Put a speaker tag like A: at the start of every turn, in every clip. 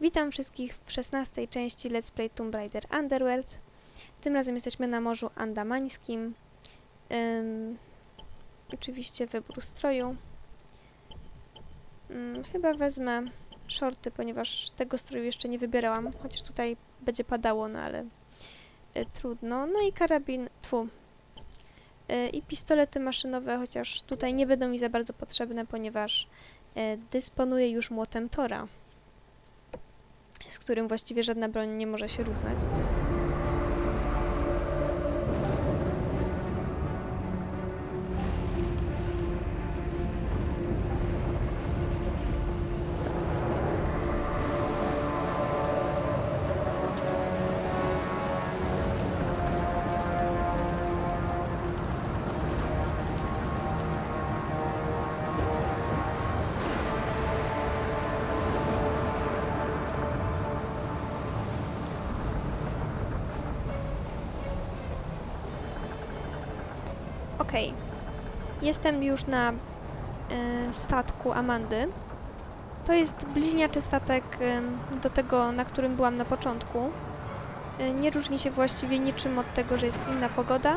A: Witam wszystkich w 16 części Let's Play Tomb Raider Underworld. Tym razem jesteśmy na Morzu Andamańskim. Ym, oczywiście wybór stroju. Ym, chyba wezmę shorty, ponieważ tego stroju jeszcze nie wybierałam, chociaż tutaj będzie padało, no ale y, trudno. No i karabin, tfu. Y, I pistolety maszynowe, chociaż tutaj nie będą mi za bardzo potrzebne, ponieważ y, dysponuję już młotem Tora z którym właściwie żadna broń nie może się równać. Okej. Jestem już na e, statku Amandy. To jest bliźniaczy statek em, do tego, na którym byłam na początku. E, nie różni się właściwie niczym od tego, że jest inna pogoda.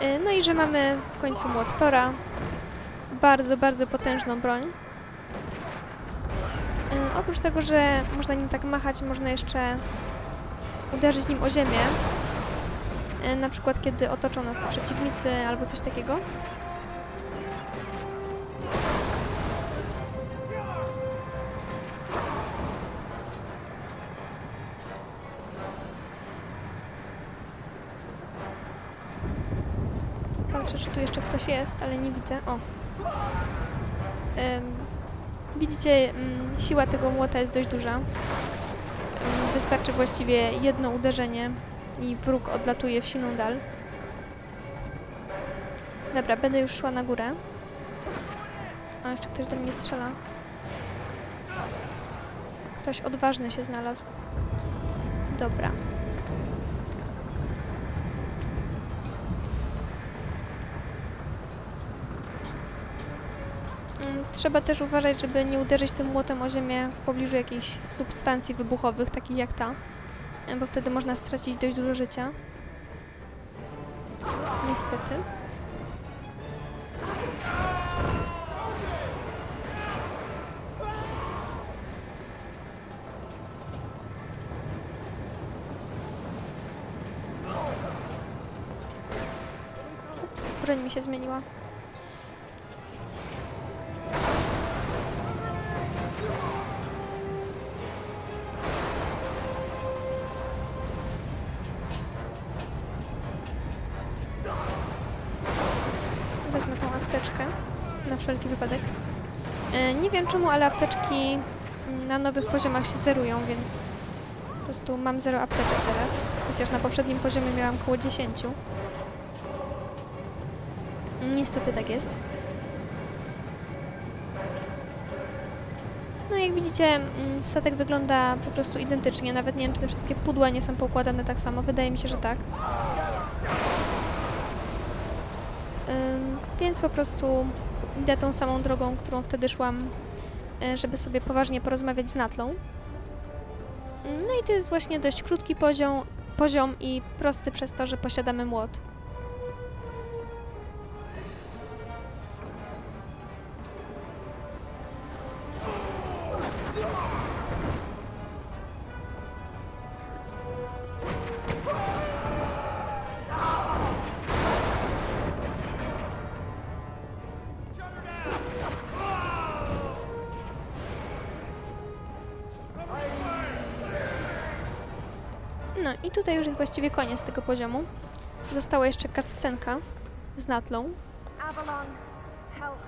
A: E, no i że mamy w końcu młot Tora. Bardzo, bardzo potężną broń. E, oprócz tego, że można nim tak machać, można jeszcze uderzyć nim o ziemię. E, na przykład kiedy otoczą nas przeciwnicy albo coś takiego. Patrzę, czy tu jeszcze ktoś jest, ale nie widzę. O. Em, widzicie, mm, siła tego młota jest dość duża. Wystarczy właściwie jedno uderzenie i wróg odlatuje w siną dal. Dobra, będę już szła na górę. A jeszcze ktoś do mnie strzela. Ktoś odważny się znalazł. Dobra. Mm, Trzeba też uważać, żeby nie uderzyć tym młotem o ziemię w pobliżu jakichś substancji wybuchowych, takich jak ta bo wtedy można stracić dość dużo życia. Niestety. Ups, broń mi się zmieniła. Wezmę tą apteczkę na wszelki wypadek. E, nie wiem czemu, ale apteczki na nowych poziomach się zerują, więc po prostu mam zero apteczek teraz. Chociaż na poprzednim poziomie miałam około 10. Niestety tak jest. No jak widzicie, mm, statek wygląda po prostu identycznie. Nawet nie wiem, czy te wszystkie pudła nie są poukładane tak samo. Wydaje mi się, że tak. Ym, więc po prostu idę tą samą drogą, którą wtedy szłam, y, żeby sobie poważnie porozmawiać z Natlą. No i to jest właśnie dość krótki poziom, poziom i prosty przez to, że posiadamy młot. No i tutaj już jest właściwie koniec tego poziomu. Została jeszcze cutscenka z Natlą.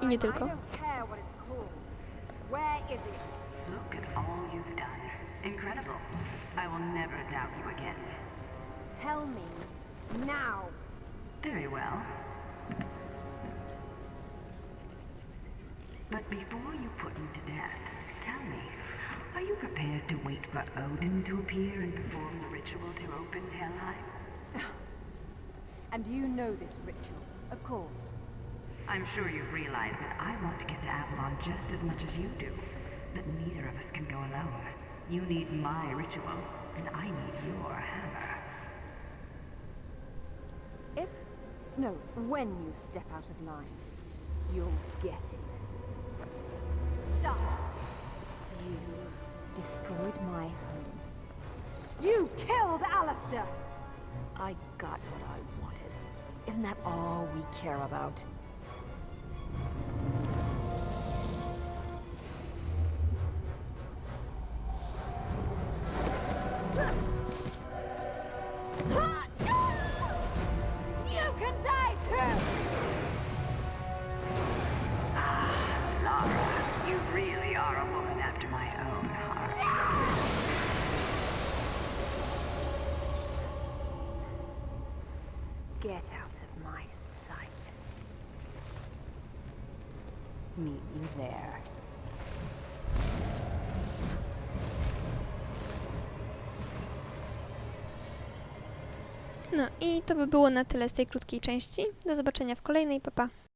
A: I nie tylko.
B: What it's
C: to wait for Odin to appear and perform the ritual to open Helheim?
B: And you know this ritual, of course.
C: I'm sure you've realized that I want to get to Avalon just as much as you do, but neither of us can go alone. You need my ritual, and I need your hammer.
B: If, no, when you step out of line, you'll get it. Destroyed my home. You killed Alistair!
D: I got what I wanted. Isn't that all we care about?
B: Get out of my sight.
D: Meet you there.
A: No i to by było na tyle z tej krótkiej części. Do zobaczenia w kolejnej. Pa, pa.